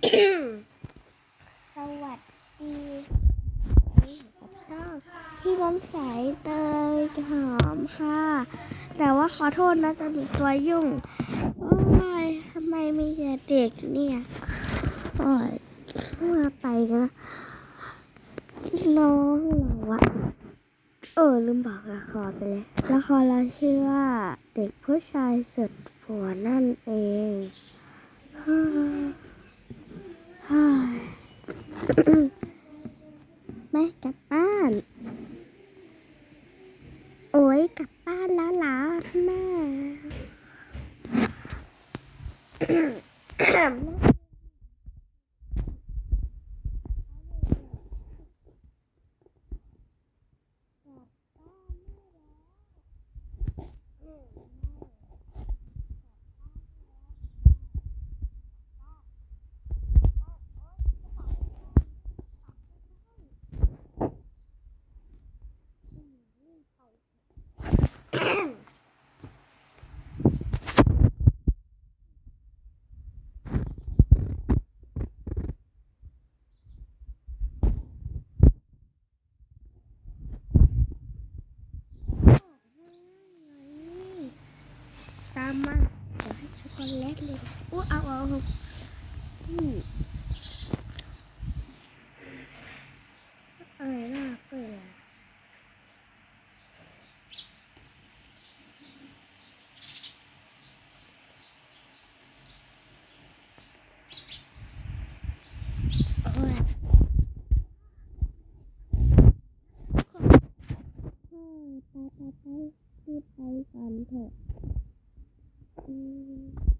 สวัสดีกับช่องพี่น้ำใสเตยหอมค่ะ แต่ว่าขอโทษนะจะมีตัวยุ่ง โอ้ยทำไมมีแต่เด็กเนี่ยโอ้ยมาไปนะน้องเราอะเออลืมบอกละครไปเลยละครเราชื่อว่าเด็กผู้ชายสุดผัวนั่นเอง แม่กลับบ้าน โอ้ยกลับบ้านแล้วล่ะแม่ ตามมาเดี๋ยวให้ ช็อกโกแลตเลยอู้เอาเอาเอาอืมอะไรน่าเปื่อยโอ้ยอืมไปไปไปรีบไปก่อนเถอะ อืม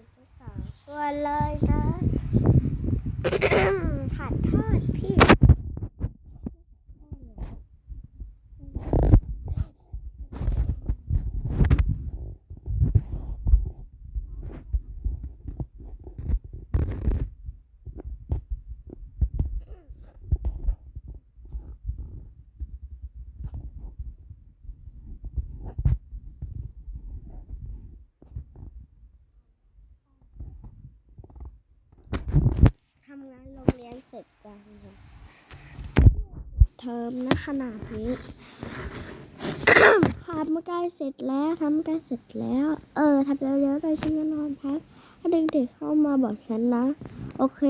สวัสดีสาวๆตัวเลยนะ ขัดทอดพี่ ทำงานโรงเรียนเสร็จยังเทอมนะขนาดนี้ทำใกล้เสร็จแล้วทำใกล้เสร็จแล้ว เออทำเร็วๆเลยฉันจะนอนพักถ้าเด็กๆเข้ามาบอกฉันนะ โอเค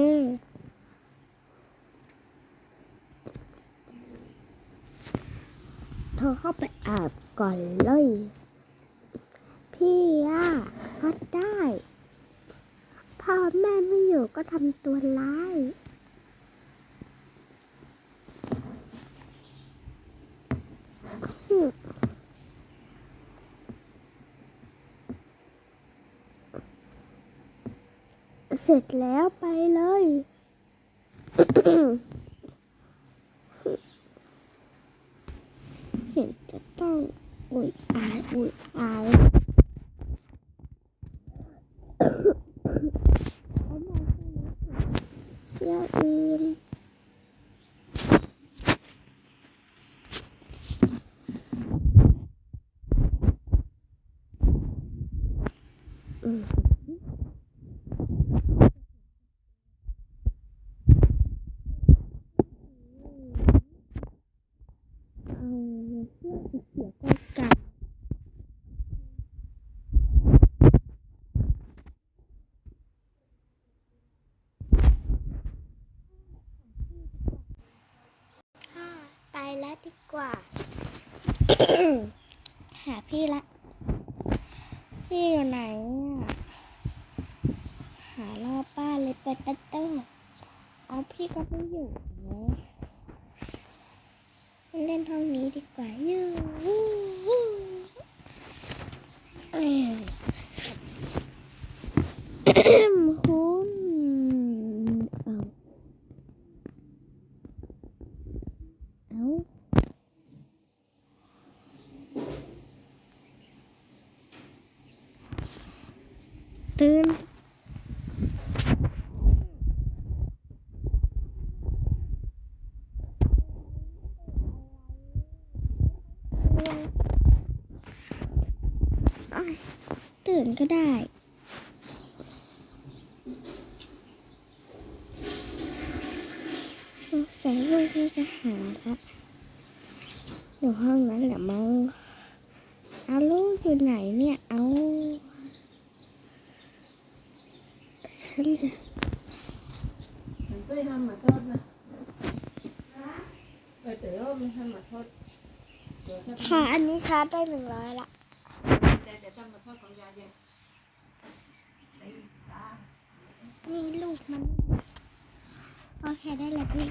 เธอเข้าไปอาบก่อนเลย พี่อะพัดได้ พ่อแม่ไม่อยู่ก็ทำตัวร้ายเสร็จแล้วไปเลย เห็นจะต้องอุ่ยอายอุ่ยอาย เขาบอกให้รู้สึกเสียอื่น แล้วดีกว่า หาพี่ละ พี่อยู่ไหนหารอบบ้านเลยเปิดประตูเอาพี่ก็ไม่อยู่เล่นห้องนี้ดีกว่ายูวูวูเอ้ย คุณเอาเอา ตื่นตื่นก็ได้สงสัยลูกที่จะหาละอยู่ห้องนั้นแหละมั้งเอาลูกอยู่ไหนเนี่ย เอา şimdi. Tôi hâm mà thốt mà. Tôi tự ôm hâm mà thốt. ค่ะ อันนี้ชาร์จได้หนึ่งร้อยละ Để để tâm mà thốt còn dài vậy. นี่ลูกมัน โอเคได้แล้วพี่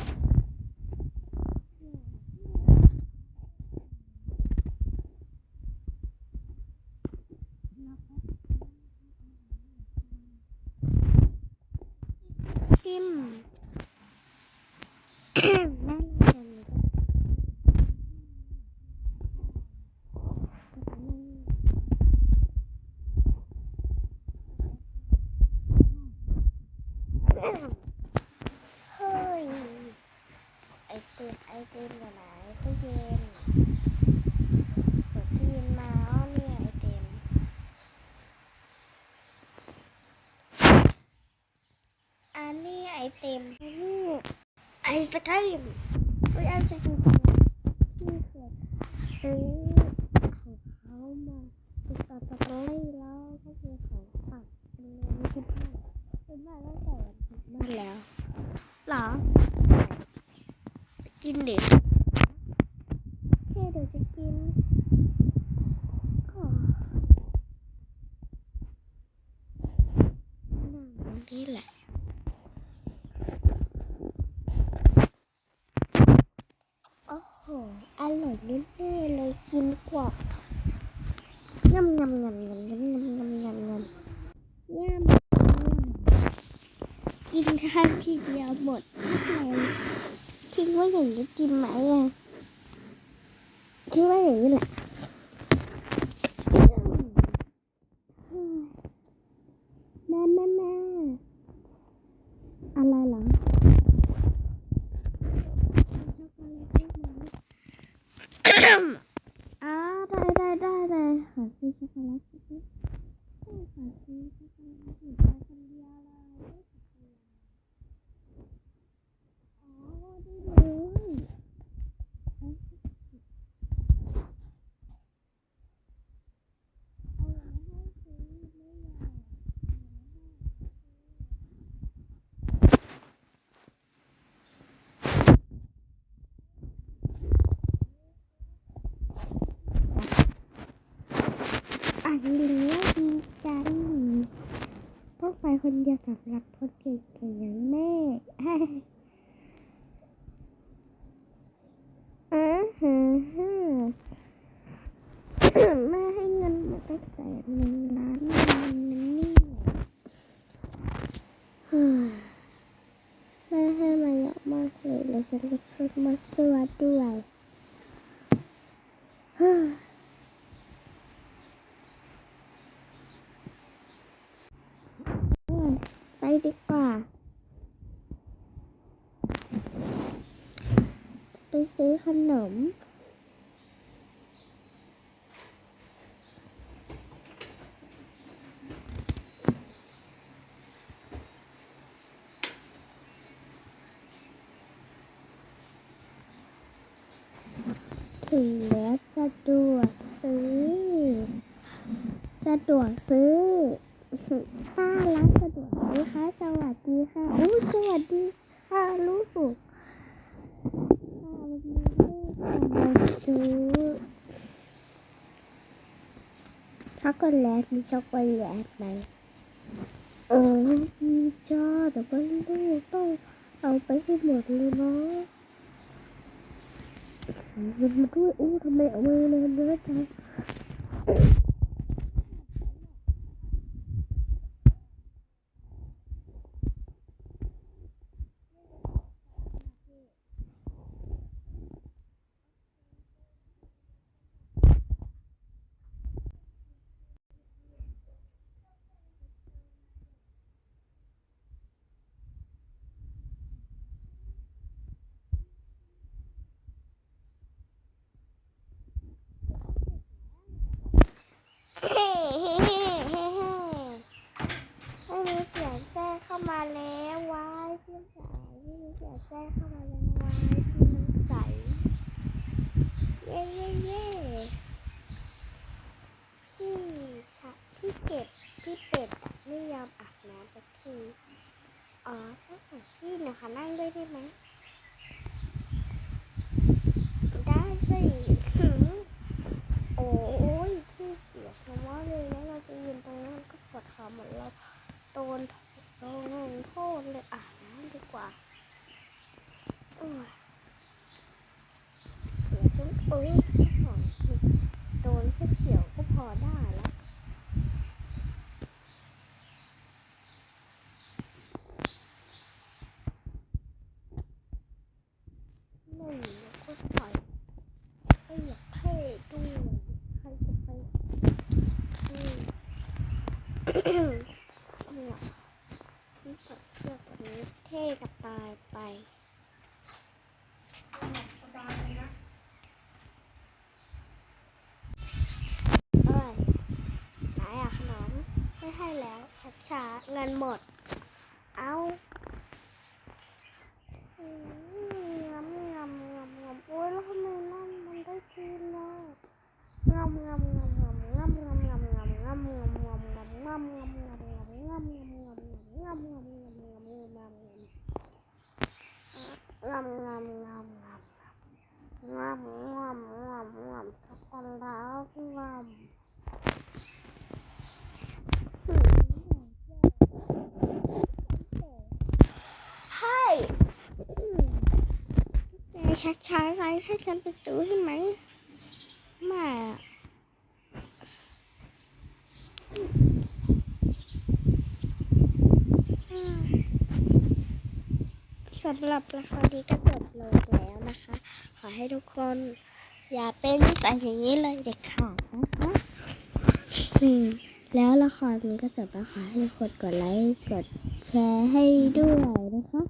ซื้อของเขามาติดต่อเบอรี่แล้วก็คือของฝากเป็นเงินที่บ้าเป็นบ้านตั้งแต่วันที่บ้านแล้วหรอ กินเด็กค่เดี๋ยวจะกินก็นั่งตรงนี้แหละ โอ้โหอร่อยแน่ๆเลยกินกว่ายำยำยำยำยำยำยำยำยำยำกินข้าวทีเดียวหมดเลยคิดว่าอย่างนี้กินไหมอะคิดว่าอย่างนี้แหละแม่แม่แม่อะไรเหรอช็อกโกแลตได้ไหมอ่าได้ได้ได้ได้ขอซื้อช็อกโกแลตสิขอซื้อช็อกโกแลตอยู่แค่คนเดียวเลยอ๋อได้เลยเอาอย่างนั้นให้ซื้อไม่อยาก อ่านเลี้ยดีจังต้องไปคนเดียวสำหรับคนเก่งๆอย่างแม่อาฮะฮะแม่ให้เงินมาตั้งแสนหนึ่งล้านนึงนี่แม่ให้มาเยอะมากเลยแล้วฉันก็ขึ้นมาสวัสดด้วยฮึ่มโอ้ยไปดีกว่า ไปซื้อขนม ถึงแล้วสะดวกซื้อ สะดวกซื้อป้าร้านสะดวกซื้อค่ะสวัสดีค่ะโอ้สวัสดีค่ะลูก ข้อช็อกโกแลตมีช็อกโกแลตไหมเออมีจ้าแต่ว่าลูต้องเอาไปให้หมดเลยเนาะมันด้วยอู้ทำไมเอามาเลยเนื้จัง พี่หนูขอนั่งด้วยได้ไหม ช้าเงินหมด เอา้า ช้าๆไงให้ฉันไปซื้อใช่ไหมไม่สำหรับละครนี้ก็จบลงแล้วนะคะ ขอให้ทุกคน อย่าเป็นนิสัยอย่างนี้เลยเด็กขาดนะคะอืมแล้วละครนี้ก็จบแล้วขอให้ทุกคนกดไลค์กดแชร์ให้ด้วยนะคะ